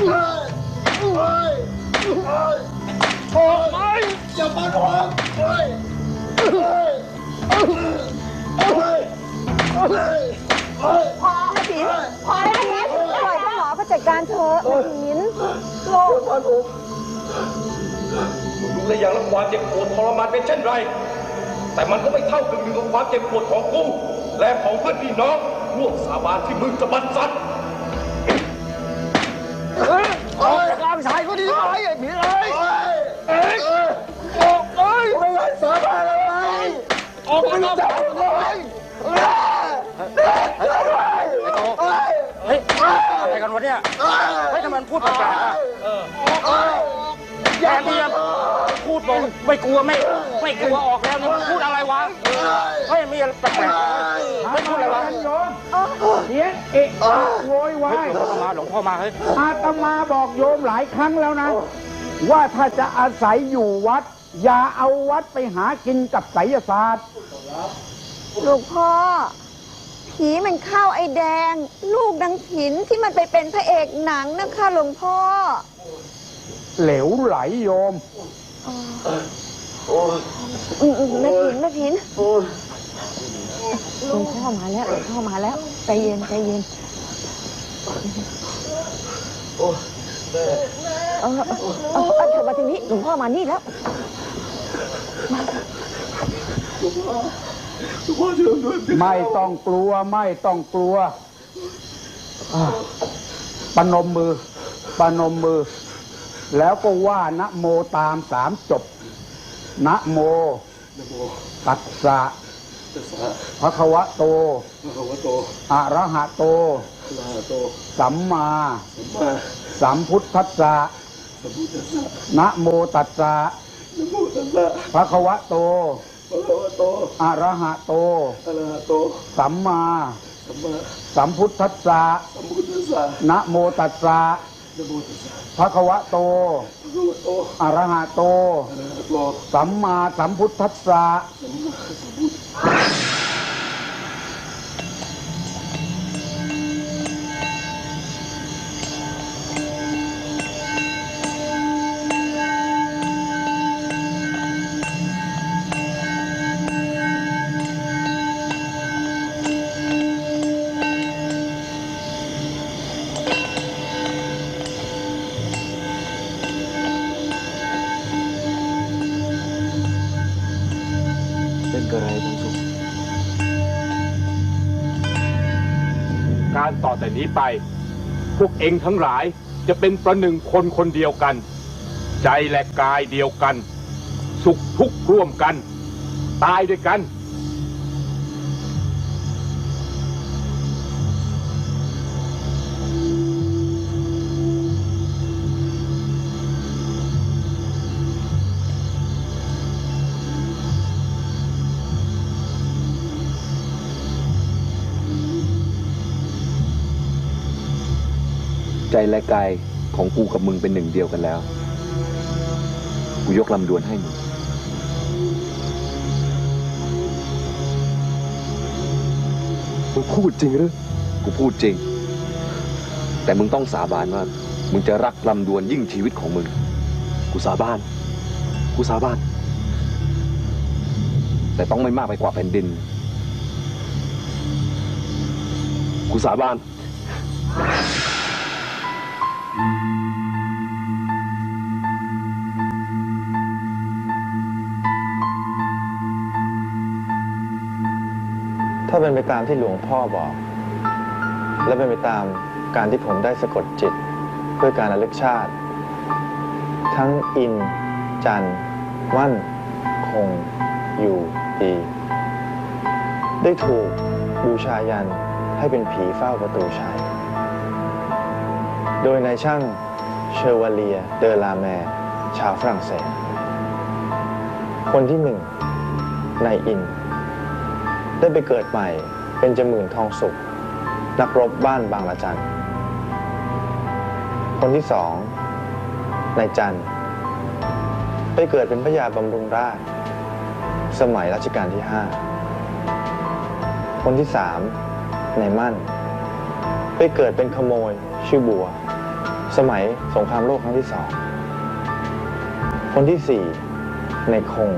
พอผินพอแล้วนะปล่อยเขหรอผู้จัดการเธอพมินโลกท่านผมรู้ได้อย่างละควาเจ็บปวดทรมานเป็นเช่นไร แต่มันก็ไม่เท่ากับอยู่กับความเจ็บปวดของกูและของเพื่อนพี่น้องร่วมสาบานที่มึงจะบันสัตว์ ชายก็ดีไหมไอ้ผีเอ้ยเอ้ยเอ้ยออกเอ้ยไม่ได้สาบานอะไรออกไปรู้จักเลยเฮ้ยเฮ้ยเฮ้ยอะไรกันวะเนี่ยเฮ้ยทำไมพูดแปลกๆอะ เฮ้ยแกที่จะพูดบอกไม่กลัวไม่ไม่กลัวออกแล้วเนี่ยมันพูดอะไรวะเฮ้ยมีอะไรแปลกๆไม่พูดอะไรวะเสียงเอะอะโวยวาเฮ้ยยหลวงพ่อมาหลวงพ่อมาเฮ้ยอาตมาบอกโยมหลายครั้งแล้วนะ ว่าถ้าจะอาศัยอยู่วัด อย่าเอาวัดไปหากินกับไสยศาสตร์หลวงพ่อ ผีมันเข้าไอ้แดง ลูกดังถินที่มันไปเป็นพระเอกหนังนะคะหลวงพ่อ เหลวไหลโยมอืมอืมแม่ถินแม่ถินหลวงพ่อมาแล้วหลวงพ่อมาแล้ว ใจเย็นใจเย็นเออเออเออเออเธอมาทีนี้หลวงพ่อมานี่แล้ว ไม่ต้องกลัวไม่ต้องกลัวอ่าปนมมือปนมมือ แล้วก็ว่านะโมตามสามจบนะโมตัสสะพระควะโตอะระหะโต สัมมา สัมพุทธัสสะนะโมตัสสะพระควะโตอะระหะโต สัมมา สัมพุทธัสสะนะโมตัสสะ พระควะโต อรหะโต สัมมาสัมพุทธัสสะ แต่นี้ไป พวกเองทั้งหลายจะเป็นประหนึ่งคนคนเดียวกัน ใจและกายเดียวกัน สุขทุกข์ร่วมกัน ตายด้วยกัน ใจและกายของกูกับมึงเป็นหนึ่งเดียวกันแล้ว กูยกลำดวนให้มึง มึงพูดจริงหรือ กูพูดจริง แต่มึงต้องสาบานว่า มึงจะรักลำดวนยิ่งชีวิตของมึง กูสาบาน กูสาบาน แต่ต้องไม่มากไปกว่าแผ่นดิน กูสาบาน ถ้าเป็นไปตามที่หลวงพ่อบอก และเป็นไปตามการที่ผมได้สะกดจิตเพื่อการระลึกชาติ ทั้งอิน จัน มั่น คง อยู่ดี ได้ถูกบูชายันให้เป็นผีเฝ้าประตูชัย โดยนายช่างเชอวาเลีย เดอลาแมร์ชาวฝรั่งเศส คนที่หนึ่งนายอิน ได้ไปเกิดใหม่เป็นจมื่นทองสุข นักรบบ้านบางละจัน คนที่สองนายจันไปเกิดเป็นพระยาบำรุงราช สมัยรัชกาลที่ห้าคนที่สามนายมั่น ไปเกิดเป็นขโมย ชื่อบัว สมัยสงครามโลกครั้งที่สอง คนที่สี่ในคง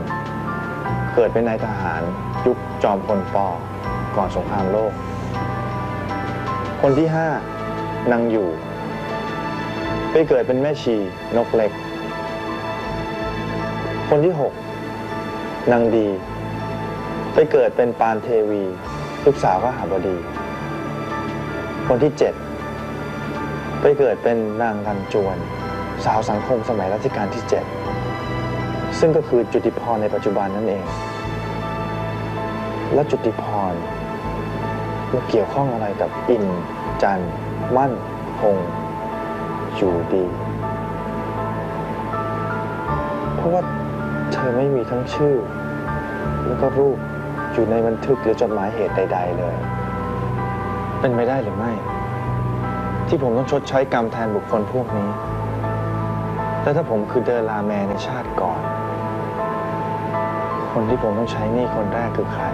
เกิดเป็นนายทหาร ยุคจอมพลปอก่อนสงครามโลก คนที่ห้านางอยู่ ไปเกิดเป็นแม่ชีนกเล็ก คนที่หกนางดี ไปเกิดเป็นปานเทวี ลูกสาวพระหาบดี คนที่เจ็ด ไปเกิดเป็นนางรันจวน สาวสังคมสมัยรัชกาลที่เจ็ดซึ่งก็คือจุติพรในปัจจุบันนั่นเอง และจุติพรมันเกี่ยวข้องอะไรกับอิน จัน มั่น คง อยู่ดี เพราะว่าเธอไม่มีทั้งชื่อ แล้วก็รูปอยู่ในบันทึกหรือจดหมายเหตุใด ๆ เลย เป็นไปได้หรือไม่ ที่ผมต้องชดใช้กรรมแทนบุคคลพวกนี้ และถ้าผมคือเดอลาแมในชาติก่อน คนที่ผมต้องใช้หนี่คนแรกคือใคร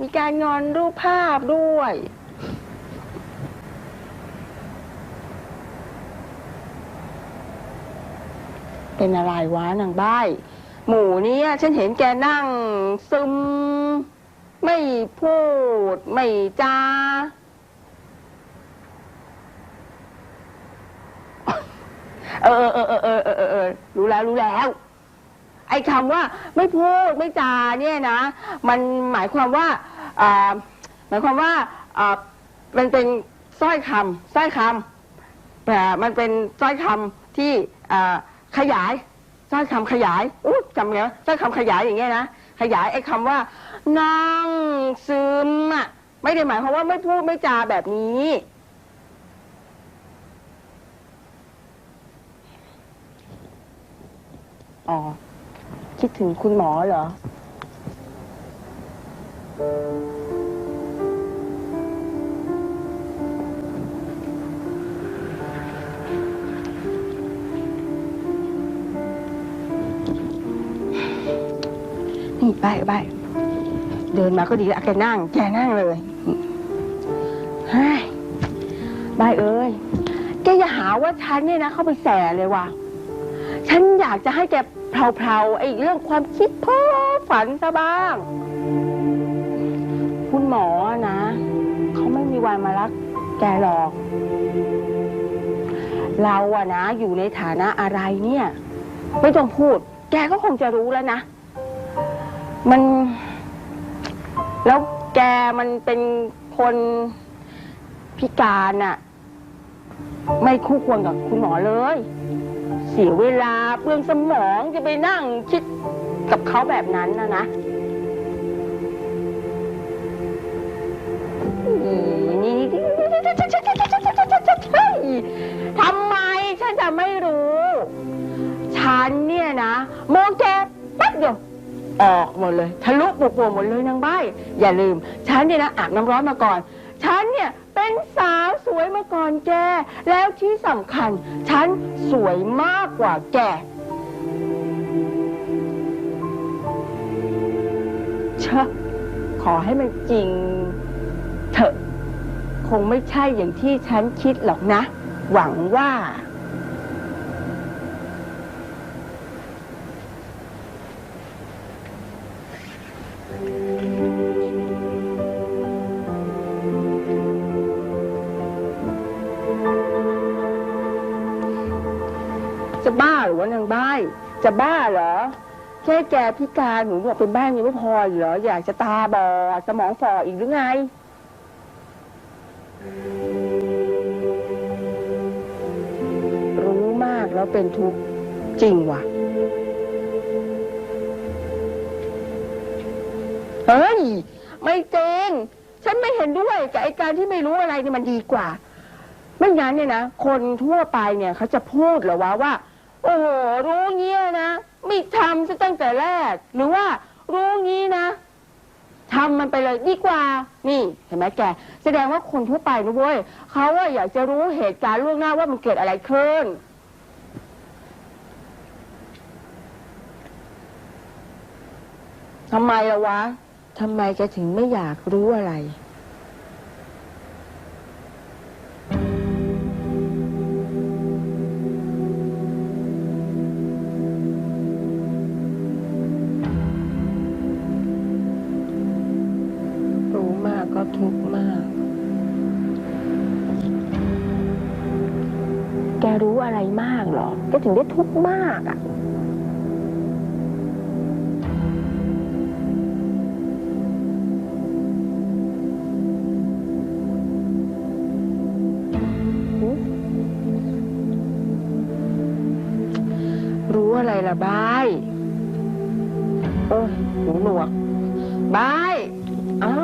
มีการงอนรูปภาพด้วย เป็นอะไรวะนางบ้ายหมูเนี่ยฉันเห็นแกนั่งซึม ไม่พูด ไม่จาเออเออเออเออเออเออเออรู้แล้วรู้แล้ว ไอ้คำว่าไม่พูดไม่จาเนี่ยนะ มันหมายความว่า อ่าหมายความว่าอ่ามันเป็นสร้อยคำสร้อยคำแต่มันเป็นสร้อยคำที่อ่าขยายสร้อยคำขยายอู้จำไงวะสร้อยคำขยายอย่างเงี้ยนะขยายไอ้คำว่านั่งซึมอะไม่ได้หมายความว่าไม่พูดไม่จาแบบนี้อ๋อคิดถึงคุณหมอเหรอ นี่ไปไปเดินมาก็ดีแล้วแกนั่ง แกนั่งเลยเฮ้ยบายเอ้ย แกอย่าหาว่าฉันเนี่ยนะ เข้าไปแสเลยว่ะ ฉันอยากจะให้แกเพลาๆไอ้เรื่องความคิดเพ้อฝันซะบ้าง วันมารักแกหรอก เราอะนะอยู่ในฐานะอะไรเนี่ย ไม่ต้องพูด แกก็คงจะรู้แล้วนะ มัน แล้วแกมันเป็นคนพิการน่ะไม่คู่ควรกับคุณหมอเลย เสียเวลาเปลืองสมองจะไปนั่งคิดกับเขาแบบนั้นนะนะอี๋ ทำไมฉันจะไม่รู้ ฉันเนี่ยนะมองแกแป๊บเดียวออกหมดเลยทะลุปุโป่งหมดเลยนางใบอย่าลืม ฉันเนี่ยนะอาบน้ำร้อนมาก่อน ฉันเนี่ยเป็นสาวสวยมาก่อนแก แล้วที่สำคัญ ฉันสวยมากกว่าแก เชอะขอให้มันจริง คงไม่ใช่อย่างที่ฉันคิดหรอกนะ หวังว่า จะบ้าหรือว่านางบ้าจะบ้าเหรอ แค่แกพิการหนูบอกเป็นบ้านยังไม่พออยู่เหรออยากจะตาบอดสมองฝ่ออีกหรือไง แล้วเป็นทุกข์จริงว่ะ เฮ้ย ไม่จริง ฉันไม่เห็นด้วยกับไอการที่ไม่รู้อะไรนี่มันดีกว่า ไม่งั้นเนี่ยนะ คนทั่วไปเนี่ยเขาจะพูดเหรอวะว่า โอ้โหรู้เงี้ยนะ ไม่ทำซะตั้งแต่แรก หรือว่ารู้งี้นะทำมันไปเลยดีกว่า นี่เห็นไหมแก แสดงว่าคนทั่วไปนะเว้ยเขาว่าอยากจะรู้เหตุการณ์ล่วงหน้าว่ามันเกิดอะไรขึ้น ทำไมละวะทำไมแกถึงไม่อยากรู้อะไร รู้มากก็ทุกข์มาก แกรู้อะไรมากเหรอ แกถึงได้ทุกข์มากอะ รู้อะไรล่ะบายโอ้ยหูหนวกบายเอ้า